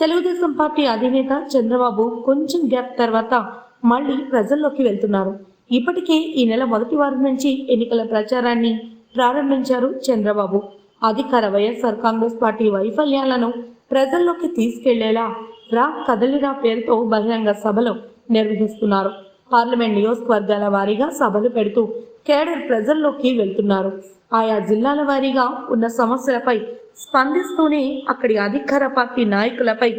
Telugu Desam party అధినేత చంద్రబాబు కొంచెం gap తర్వాత మళ్ళీ ప్రజల్లోకి వెళ్తున్నారు. ఇప్పటికే ఈ నెల మొదటి వారం నుంచి ఎన్నికల ప్రచారాన్ని ప్రారంభించారు చంద్రబాబు. అధికార వైఎస్ఆర్ కాంగ్రెస్ పార్టీ వైఫల్యాలను ప్రజల్లోకి తీసుకెళ్ళేలా రా కదలిరా పేరుతో బహిరంగ సభలు నిర్వహిస్తున్నారు. పార్లమెంట్ నియోజకవర్గాల వారీగా సభలు పెడుతూ కేడర్ ప్రజల్లోకి వెళ్తున్నారు. ఆయా జిల్లాల వారీగా ఉన్న సమస్యలపై స్పందిస్తూనే అక్కడి అధికార పార్టీ నాయకులపై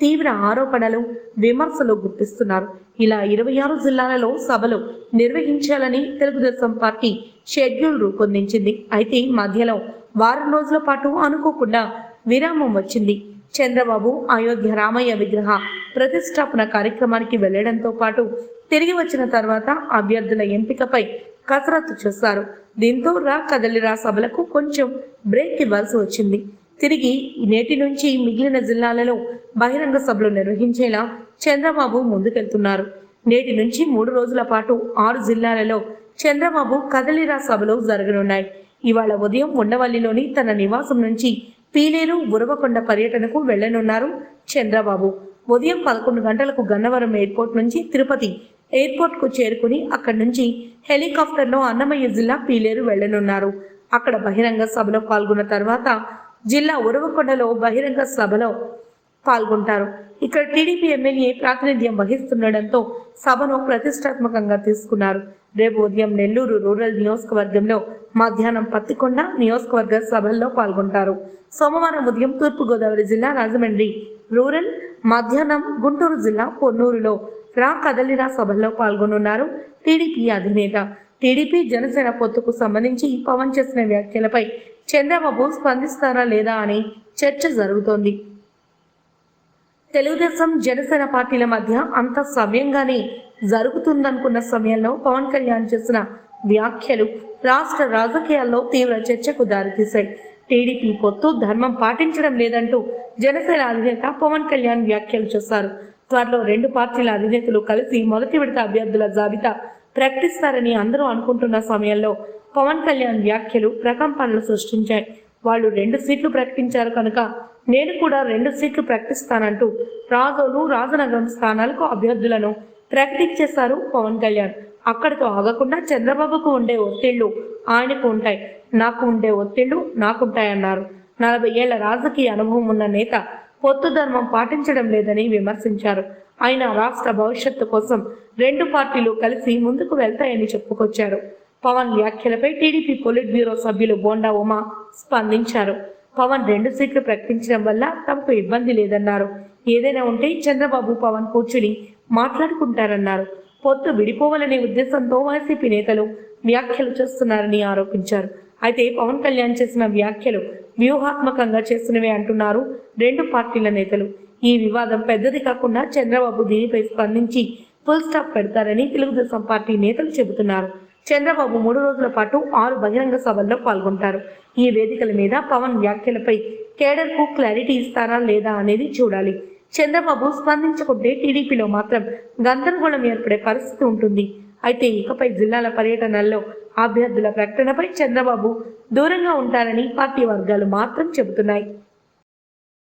తీవ్ర ఆరోపణలు విమర్శలు గుర్తిస్తున్నారు ఇలా ఇరవై ఆరు జిల్లాలలో సభలు నిర్వహించాలని తెలుగుదేశం పార్టీ షెడ్యూల్ రూపొందించింది. అయితే మధ్యలో వారం రోజుల పాటు అనుకోకుండా విరామం వచ్చింది. చంద్రబాబు అయోధ్య రామయ్య విగ్రహ ప్రతిష్టాపన కార్యక్రమానికి వెళ్ళడంతో పాటు తిరిగి వచ్చిన తర్వాత అభ్యర్థుల ఎంపికపై కసరత్తు చేశారు దీంతో రా కదలిరా సభలకు కొంచెం బ్రేక్ ఇవ్వాల్సి వచ్చింది. తిరిగి నేటి నుంచి మిగిలిన జిల్లాలలో బహిరంగ సభలు నిర్వహించేలా చంద్రబాబు ముందుకెళ్తున్నారు. నేటి నుంచి మూడు రోజుల పాటు ఆరు జిల్లాలలో చంద్రబాబు కదలిరా సభలు జరగనున్నాయి. ఇవాళ ఉదయం ఉండవల్లిలోని తన నివాసం నుంచి పీలేరు ఉరవకొండ పర్యటనకు వెళ్ళనున్నారు చంద్రబాబు. ఉదయం పదకొండు గంటలకు గన్నవరం ఎయిర్పోర్ట్ నుంచి తిరుపతి ఎయిర్పోర్ట్కు చేరుకుని అక్కడి నుంచి హెలికాప్టర్లో అన్నమయ్య జిల్లా పీలేరు వెళ్ళనున్నారు అక్కడ బహిరంగ సభలో పాల్గొన్న తర్వాత జిల్లా ఉరవకొండలో బహిరంగ సభలో పాల్గొంటారు. ఇక్కడ టీడీపీ ఎమ్మెల్యే ప్రాతినిధ్యం వహిస్తుండటంతో సభను ప్రతిష్టాత్మకంగా తీసుకున్నారు. రేపు ఉదయం నెల్లూరు రూరల్ నియోజకవర్గంలో మధ్యాహ్నం పత్తికొండ నియోజకవర్గ సభల్లో పాల్గొంటారు. సోమవారం ఉదయం తూర్పుగోదావరి జిల్లా రాజమండ్రి రూరల్ మధ్యాహ్నం గుంటూరు జిల్లా పొన్నూరులో రా కదలిరా సభల్లో పాల్గొనున్నారు టీడీపీ అధినేత. టీడీపీ జనసేన పొత్తుకు సంబంధించి పవన్ చేసిన వ్యాఖ్యలపై చంద్రబాబు స్పందిస్తారా లేదా అని చర్చ జరుగుతోంది. తెలుగుదేశం జనసేన పార్టీల మధ్య అంత సవ్యంగానే జరుగుతుందనుకున్న సమయంలో పవన్ కళ్యాణ్ చేసిన వ్యాఖ్యలు రాష్ట్ర రాజకీయాల్లో తీవ్ర చర్చకు దారితీశాయి. టీడీపీ పొత్తు ధర్మం పాటించడం లేదంటూ జనసేన అధినేత పవన్ కళ్యాణ్ వ్యాఖ్యలు చేశారు. త్వరలో రెండు పార్టీల అధినేతలు కలిసి మొదటి విడత అభ్యర్థుల జాబితా ప్రకటిస్తారని అందరూ అనుకుంటున్న సమయంలో పవన్ కళ్యాణ్ వ్యాఖ్యలు ప్రకంపనలు సృష్టించాయి. వాళ్ళు రెండు సీట్లు ప్రకటించారు కనుక నేను కూడా రెండు సీట్లు ప్రకటిస్తానంటూ రాజోలు రాజనగరం స్థానాలకు అభ్యర్థులను ప్రకటించేశారు పవన్ కళ్యాణ్. అక్కడితో ఆగకుండా చంద్రబాబుకు ఉండే ఒత్తిళ్ళు ఆయనకు ఉంటాయి. నాకు ఉండే ఒత్తిళ్ళు నాకుంటాయన్నారు. నలభై ఏళ్ళ రాజకీయ అనుభవం ఉన్న నేత పొత్తు ధర్మం పాటించడం లేదని విమర్శించారు. ఆయన రాష్ట్ర భవిష్యత్తు కోసం రెండు పార్టీలు కలిసి ముందుకు వెళ్తాయని చెప్పుకొచ్చారు. పవన్ వ్యాఖ్యలపై టీడీపీ పొలిట్ బ్యూరో సభ్యులు బోండా ఉమా స్పందించారు. పవన్ రెండు సీట్లు ప్రకటించడం వల్ల తమకు ఇబ్బంది లేదన్నారు. ఏదైనా ఉంటే చంద్రబాబు పవన్ కూర్చుని మాట్లాడుకుంటారన్నారు. పొత్తు విడిపోవాలనే ఉద్దేశంతో వైసీపీ నేతలు వ్యాఖ్యలు చేస్తున్నారని ఆరోపించారు. అయితే పవన్ కళ్యాణ్ చేసిన వ్యాఖ్యలు వ్యూహాత్మకంగా చేస్తున్నవే అంటున్నారు రెండు పార్టీల నేతలు. ఈ వివాదం పెద్దది కాకుండా చంద్రబాబు దీనిపై స్పందించి ఫుల్ స్టాప్ పెడతారని తెలుగుదేశం పార్టీ నేతలు చెబుతున్నారు. చంద్రబాబు మూడు రోజుల పాటు ఆరు బహిరంగ సభల్లో పాల్గొంటారు. ఈ వేదికల మీద పవన్ వ్యాఖ్యలపై కేడర్కు క్లారిటీ ఇస్తారా లేదా అనేది చూడాలి. చంద్రబాబు స్పందించకుంటే టీడీపీలో మాత్రం గందరగోళం ఏర్పడే పరిస్థితి ఉంటుంది. అయితే ఇకపై జిల్లాల పర్యటనల్లో అభ్యర్థుల ప్రకటనపై చంద్రబాబు దూరంగా ఉంటారని పార్టీ వర్గాలు మాత్రం చెబుతున్నాయి.